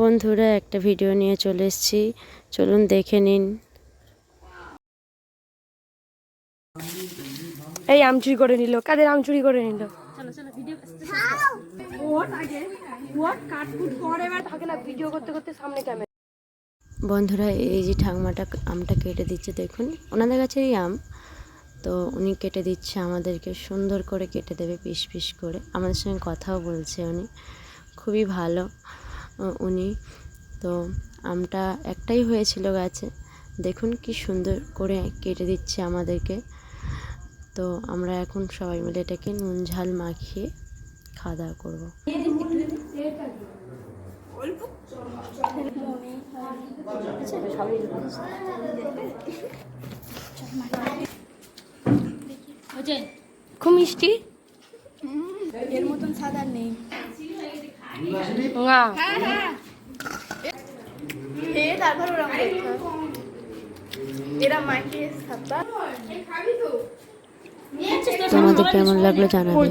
বন্ধুরা একটা ভিডিও নিয়ে চলে এসেছি। চলুন দেখে নিন। এই আম চুরি করে নিল। কাদের আম চুরি করে নিল? ভিডিও করতে করতে সামনে ক্যামেরা বন্ধুরা এই যে ঠাকমাটা আমটা কেটে দিচ্ছে দেখুন। ওনাদের কাছেই আম। তো উনি কেটে দিচ্ছে আমাদেরকে সুন্দর করে কেটে দেবে পিস পিস করে। আমাদের সঙ্গে কথাও বলছে উনি। খুবই ভালো। উনি। তো আমটা একটাই হয়েছিল গাছে। দেখুন কি সুন্দর করে কেটে দিচ্ছে আমাদেরকে। তো আমরা এখন সবাই মিলে এটাকে নুন ঝাল মাখিয়ে খাওয়া দাওয়া করব। খুব মিষ্টি। এর মতন সাদা নেই। তোমাদের কেমন লাগল জানাবে